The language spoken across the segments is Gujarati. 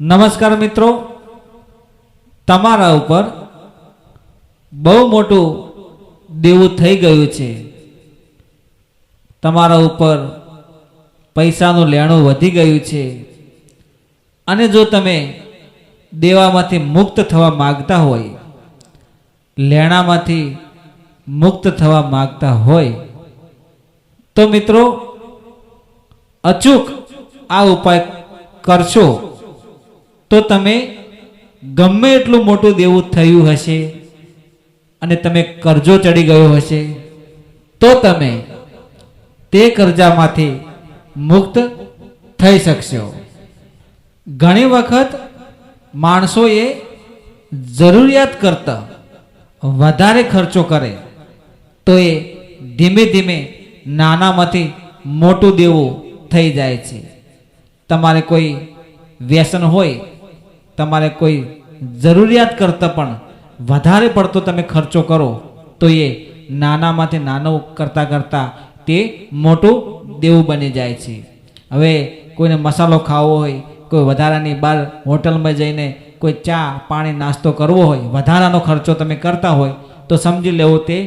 નમસ્કાર મિત્રો. તમારા ઉપર બહુ મોટું દેવું થઈ ગયું છે. તમારા ઉપર પૈસાનું લેણું વધી ગયું છે. અને જો તમે દેવામાંથી મુક્ત થવા માગતા હોય, લેણામાંથી મુક્ત થવા માગતા હોય, તો મિત્રો, અચૂક આ ઉપાય કરશો. તો તમે ગમે એટલું મોટું દેવું થયું હશે અને તમે કરજો ચડી ગયો હશે, તો તમે તે કરજામાંથી મુક્ત થઈ શકશો. ઘણી વખત માણસોએ જરૂરિયાત કરતા વધારે ખર્ચો કરે, તો એ ધીમે ધીમે નાનામાંથી મોટું દેવું થઈ જાય છે. તમારે કોઈ વ્યસન હોય તમારે કોઈ જરૂરિયાત કરતાં પણ વધારે પડતો તમે ખર્ચો કરો, તો એ નાનામાંથી નાનો કરતાં કરતાં તે મોટું દેવું બની જાય છે. હવે કોઈને મસાલો ખાવો હોય, કોઈ વધારાની બહાર હોટલમાં જઈને કોઈ ચા, પાણી, નાસ્તો કરવો હોય, વધારાનો ખર્ચો તમે કરતા હોય, તો સમજી લેવો તે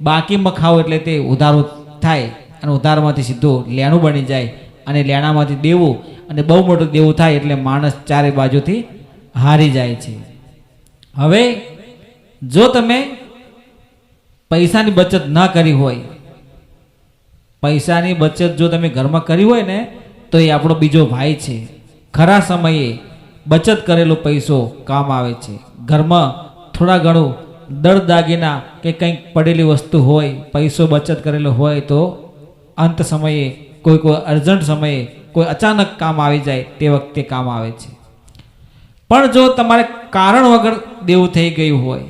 બાકીમાં ખાઓ એટલે તે ઉધારો થાય અને ઉધારમાંથી સીધું લેણું બની જાય અને લેણામાંથી દેવું અને બહુ મોટું દેવું થાય એટલે માણસ ચારે બાજુથી હારી જાય છે. હવે જો તમે પૈસાની બચત ન કરી હોય, પૈસાની બચત જો તમે ઘરમાં કરી હોય ને, તો એ આપણો બીજો ભાઈ છે. ખરા સમયે બચત કરેલો પૈસો કામ આવે છે. ઘરમાં થોડા ઘણું દળ દાગીના કે કંઈક પડેલી વસ્તુ હોય, પૈસો બચત કરેલો હોય, તો અંત સમયે કોઈ કોઈ અર્જન્ટ સમયે કોઈ અચાનક કામ આવી જાય તે વખતે કામ આવે છે. પણ જો તમારે કારણ વગર દેવું થઈ ગયું હોય,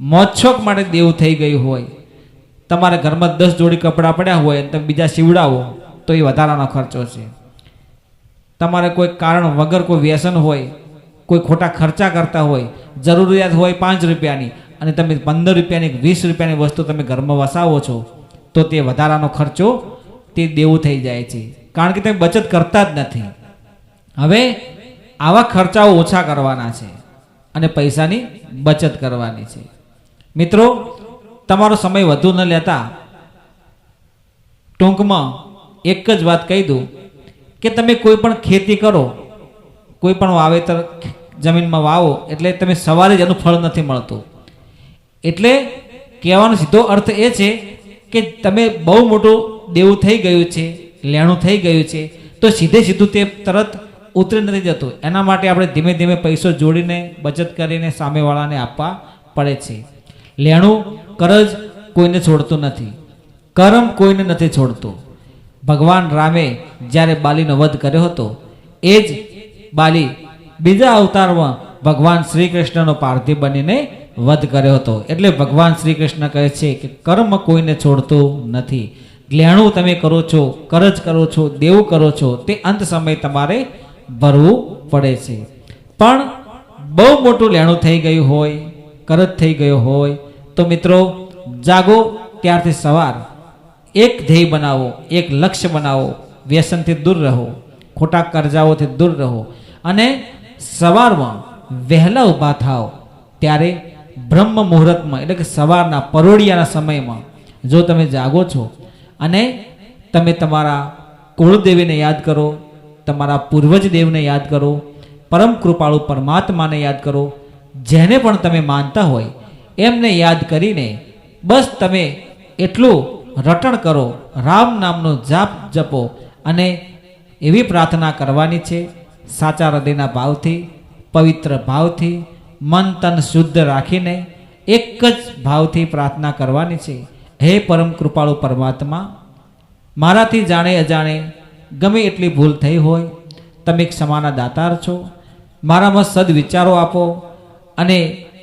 મોજશોખ માટે દેવું થઈ ગયું હોય, તમારે ઘરમાં દસ જોડી કપડાં પડ્યા હોય તમે બીજા સીવડાવો, તો એ વધારાનો ખર્ચો છે. તમારે કોઈ કારણ વગર કોઈ વ્યસન હોય, કોઈ ખોટા ખર્ચા કરતા હોય, જરૂરિયાત હોય પાંચ રૂપિયાની અને તમે પંદર રૂપિયાની વીસ રૂપિયાની વસ્તુ તમે ઘરમાં વસાવો છો, તો તે વધારાનો ખર્ચો તે દેવું થઈ જાય છે. કારણ કે તમે બચત કરતા જ નથી. હવે આવા ખર્ચાઓ ઓછા કરવાના છે અને પૈસાની બચત કરવાની છે. મિત્રો, તમારો સમય વધુ ન લેતા ટૂંકમાં એક જ વાત કહી દઉં કે તમે કોઈ પણ ખેતી કરો, કોઈ પણ વાવેતર જમીનમાં વાવો એટલે તમે સવારે જ એનું ફળ નથી મળતું. એટલે કહેવાનો સીધો અર્થ એ છે કે તમે બહુ મોટું દેવું થઈ ગયું છે, લેણું થઈ ગયું છે, તો સીધે સીધું તે તરત ઉતરી નથી જતું. એના માટે આપણે ધીમે ધીમે પૈસો જોડીને, બચત કરીને સામેવાળાને આપવા પડે છે. લેણું કરજ કોઈને છોડતું નથી. કર્મ કોઈને નથી છોડતું. ભગવાન રામે જ્યારે બાલીનો વધ કર્યો હતો, એ જ બાલી બીજા અવતારમાં ભગવાન શ્રી કૃષ્ણનો પાર્થિવ બનીને વધ કર્યો હતો. એટલે ભગવાન શ્રી કૃષ્ણ કહે છે કે કર્મ કોઈને છોડતું નથી. લેણું તમે કરો છો, કરજ કરો છો, દેવું કરો છો, તે અંત સમય તમારે ભરવું પડે છે. પણ બહુ મોટું લેણું થઈ ગયું હોય કરજ થઈ ગયો હોય, તો મિત્રો જાગો ત્યારથી સવાર. એક ધ્યેય બનાવો, એક લક્ષ્ય બનાવો, વ્યસનથી દૂર રહો, ખોટા કરજાઓથી દૂર રહો અને સવારમાં વહેલા ઊભા થાઓ. ત્યારે બ્રહ્મ મુહૂર્તમાં, એટલે કે સવારના પરોડિયાના સમયમાં, જો તમે જાગો છો અને તમે તમારા કુળદેવીને યાદ કરો તમારા પૂર્વજ દેવને યાદ કરો, પરમ કૃપાળુ પરમાત્માને યાદ કરો, જેને પણ તમે માનતા હોય, એમને યાદ કરીને બસ તમે એટલું રટણ કરો, રામ નામનો જાપ જપો અને એવી પ્રાર્થના કરવાની છે, સાચા હૃદયના ભાવથી, પવિત્ર ભાવથી, મન તન શુદ્ધ રાખીને એક જ ભાવથી પ્રાર્થના કરવાની છે. હે પરમ કૃપાળુ પરમાત્મા, મારાથી જાણે અજાણે ગમે એટલી ભૂલ થઈ હોય, તમે ક્ષમાના દાતાર છો, મારામાં સદવિચારો આપો અને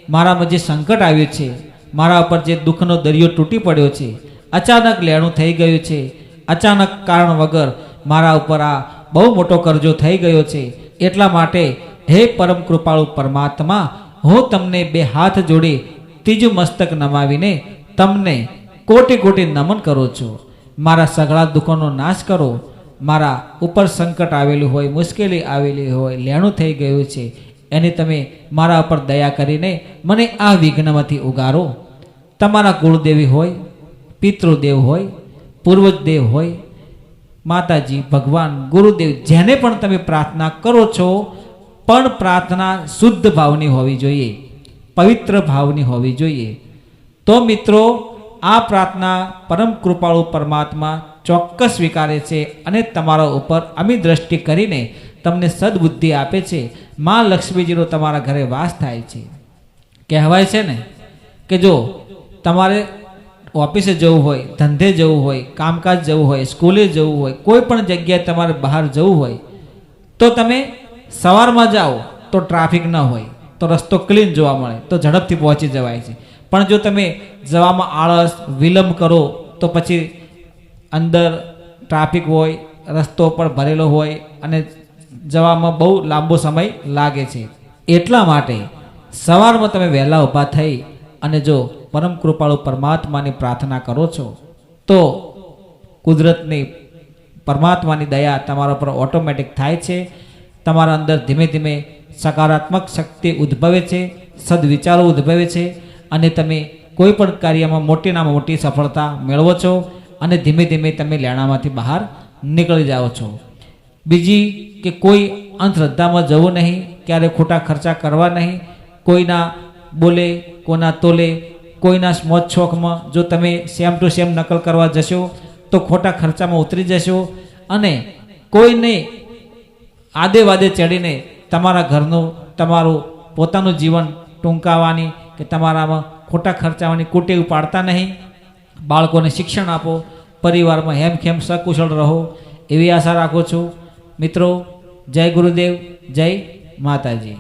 મારામાં જે સંકટ આવ્યું છે, મારા ઉપર જે દુઃખનો દરિયો તૂટી પડ્યો છે, અચાનક લેણું થઈ ગયું છે, અચાનક કારણ વગર મારા ઉપર આ બહુ મોટો કરજો થઈ ગયો છે, એટલા માટે હે પરમ કૃપાળુ પરમાત્મા, હું તમને બે હાથ જોડી ત્રીજું મસ્તક નમાવીને તમને કોટી કોટી નમન કરું છું. મારા સઘળા દુઃખોનો નાશ કરો મારા ઉપર સંકટ આવેલું હોય, મુશ્કેલી આવેલી હોય, લેણું થઈ ગયું છે, એની તમે મારા ઉપર દયા કરીને મને આ વિઘ્નમાંથી ઉગારો. તમારા કુળદેવી હોય, પિતૃદેવ હોય, પૂર્વજ દેવ હોય, માતાજી, ભગવાન, ગુરુદેવ, જેને પણ તમે પ્રાર્થના કરો છો, પણ પ્રાર્થના શુદ્ધ ભાવની હોવી જોઈએ, પવિત્ર ભાવની હોવી જોઈએ. તો મિત્રો, આ પ્રાર્થના પરમ કૃપાળુ પરમાત્મા ચોક્કસ સ્વીકારે છે અને તમારા ઉપર અમી દ્રષ્ટિ કરીને તમને સદબુદ્ધિ આપે છે. મા લક્ષ્મીજીનો તમારા ઘરે વાસ થાય છે. કહેવાય છે ને કે જો તમારે ઓફિસે જવું હોય, ધંધે જવું હોય, કામકાજ જવું હોય, સ્કૂલે જવું હોય, કોઈ પણ જગ્યાએ તમારે બહાર જવું હોય, તો તમે સવારમાં જાઓ તો ટ્રાફિક ન હોય, તો રસ્તો ક્લીન જોવા મળે, તો ઝડપથી પહોંચી જવાય છે. પણ જો તમે જવામાં આળસ, વિલંબ કરો, તો પછી અંદર ટ્રાફિક હોય, રસ્તો પણ ભરેલો હોય અને જવામાં બહુ લાંબો સમય લાગે છે. એટલા માટે સવારમાં તમે વહેલા ઊભા થઈ અને જો પરમ કૃપાળુ પરમાત્માની પ્રાર્થના કરો છો, તો કુદરતની પરમાત્માની દયા તમારા પર ઓટોમેટિક થાય છે. તમારા અંદર ધીમે ધીમે સકારાત્મક શક્તિ ઉદ્ભવે છે, સદવિચારો ઉદ્ભવે છે અને તમે કોઈ પણ કાર્યમાં મોટીનામાં મોટી સફળતા મેળવો છો. અને ધીમે ધીમે તમે લેણામાંથી બહાર નીકળી જાઓ છો. બીજી કે કોઈ અંધશ્રદ્ધામાં જવું નહીં, ક્યારે ખોટા ખર્ચા કરવા નહીં, કોઈના બોલે, કોઈના તોલે, કોઈના મોજ શોખમાં જો તમે સેમ ટુ સેમ નકલ કરવા જશો, તો ખોટા ખર્ચામાં ઉતરી જશો અને કોઈને આદે વાદે ચડીને તમારા ઘરનું, તમારું પોતાનું જીવન ટૂંકાવાની કે તમારામાં ખોટા ખર્ચાવાની કુટેવ પાડતા નહીં બાળકોને શિક્ષણ આપો, પરિવારમાં હેમખેમ સકુશળ રહો, એવી આશા રાખું છું. મિત્રો, જય ગુરુદેવ, જય માતાજી.